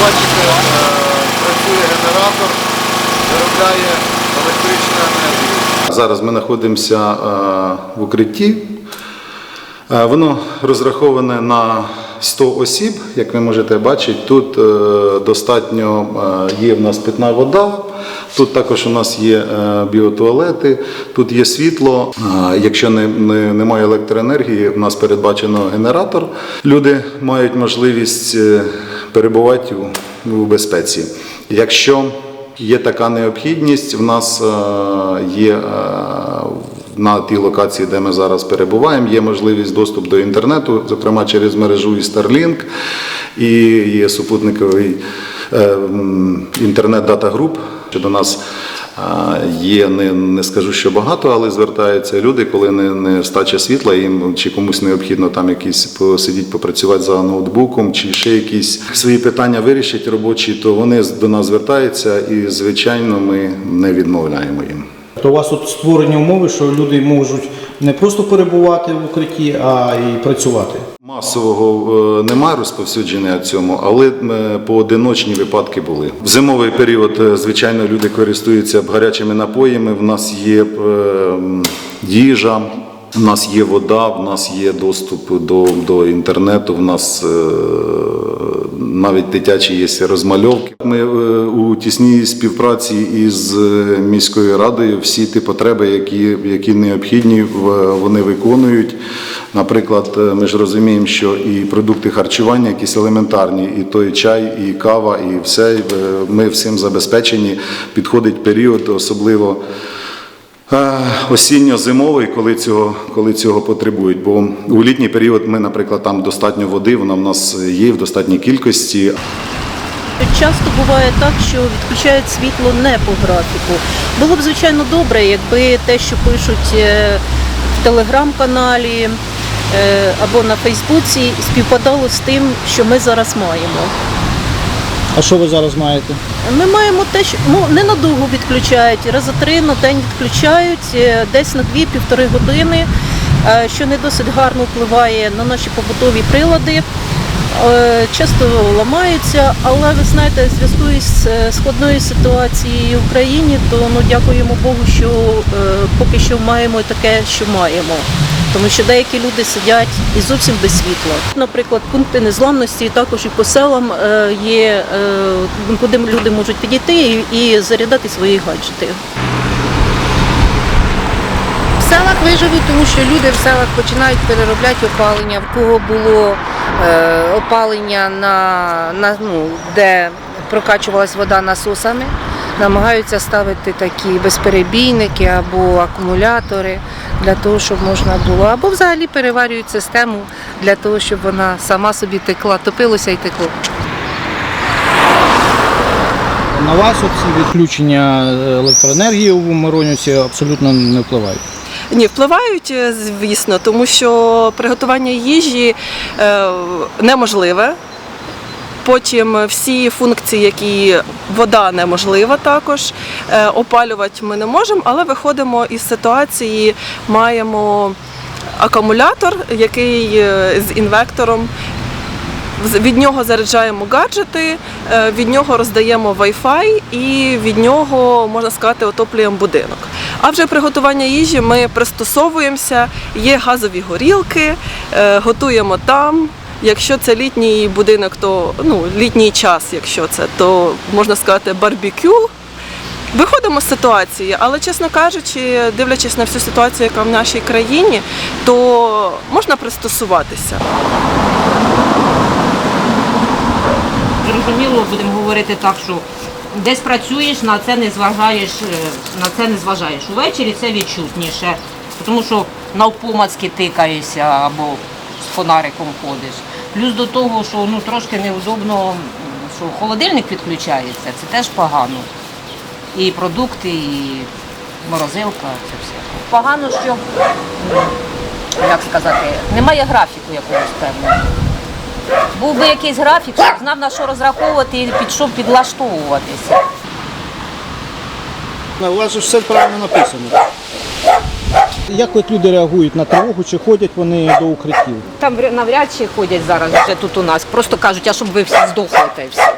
бачите, е, працює генератор, виробляє електричну енергію. Зараз ми знаходимося е, в укритті. Е, Воно розраховане на 100 осіб, як ви можете бачити. Тут достатньо є в нас питна вода, тут також у нас є біотуалети, тут є світло. Якщо не, не, немає електроенергії, у нас передбачено генератор. Люди мають можливість перебувати у, безпеці. Якщо є така необхідність, в нас е, є е, на тій локації, де ми зараз перебуваємо, є можливість доступ до інтернету, зокрема через мережу і Starlink, і є супутниковий е, інтернет-дата груп. Що до нас є, не, не скажу, що багато, але звертаються люди, коли не, не стача світла, їм чи комусь необхідно там якісь посидіти, попрацювати за ноутбуком, чи ще якісь свої питання вирішить робочі, то вони до нас звертаються і, звичайно, ми не відмовляємо їм. То у вас тут створені умови, що люди можуть не просто перебувати в укритті, а й працювати. Масового е, немає розповсюдження цьому, але е, поодиночні випадки були. В зимовий період, е, звичайно, люди користуються гарячими напоями. В нас є їжа, в нас є вода, в нас є доступ до, до інтернету. В нас навіть дитячі є розмальовки. Ми е, у тісній співпраці із е, міською радою всі ті потреби, які, які необхідні, вони виконують. Наприклад, е, ми ж розуміємо, що і продукти харчування, якісь елементарні, і той чай, і кава, і все. Ми всім забезпечені. Підходить період, особливо. Е, Осінньо-зимовий, коли цього, коли цього потребують. Бо у літній період ми, наприклад, там достатньо води, вона в нас є в достатній кількості. Часто буває так, що відключають світло не по графіку. Було б звичайно добре, якби те, що пишуть е, в телеграм-каналі е, або на Фейсбуці, співпадало з тим, що ми зараз маємо. А що ви зараз маєте? Ми маємо те, що ну не надовго відключають, рази три на день відключають, е, десь на дві-півтори години, е, що не досить гарно впливає на наші побутові прилади. Е, Часто ламаються, але ви знаєте, в зв'язку із складною ситуацією в Україні, то ну дякуємо Богу, що поки що маємо таке, що маємо. Тому що деякі люди сидять і зовсім без світла. Наприклад, пункти незламності також і по селам е, є, е, куди люди можуть підійти і, зарядити свої гаджети. В селах виживуть, тому що люди в селах починають переробляти опалення. В кого було е, опалення на, на ну, де прокачувалась вода насосами, намагаються ставити такі безперебійники або акумулятори для того, щоб можна було, або взагалі переварюють систему для того, щоб вона сама собі текла, топилося і текло. На вас ці відключення електроенергії у Миронівці абсолютно не впливають. Ні, впливають, е, звісно, тому що приготування їжі е, неможливе. Потім всі функції, які вода неможлива також, е, опалювати ми не можемо, але виходимо із ситуації, маємо акумулятор, який е, з інвектором. Від нього заряджаємо гаджети, е, від нього роздаємо Wi-Fi і від нього, можна сказати, отоплюємо будинок. А вже приготування їжі ми пристосовуємося, є газові горілки, готуємо там. Якщо це літній будинок, то ну, літній час, якщо це, то можна сказати барбекю. Виходимо з ситуації, але чесно кажучи, дивлячись на всю ситуацію, яка в нашій країні, то можна пристосуватися. Зрозуміло, будемо говорити так, що десь працюєш, на це не зважаєш, е, на це не зважаєш. Увечері це відчутніше, тому що навпомацьки тикаєшся або фонариком ходиш. Плюс до того, що ну трошки неудобно, що холодильник відключається, це теж погано. І продукти, і морозилка, це все. Погано, що як сказати, немає графіку якогось певного. Був би якийсь графік, щоб знав на що розраховувати і під що підлаштовуватися. У вас все правильно написано. Як от люди реагують на тривогу, чи ходять вони до укриттів? Там навряд чи ходять зараз вже тут у нас. Просто кажуть, а щоб ви всі здохли та й все.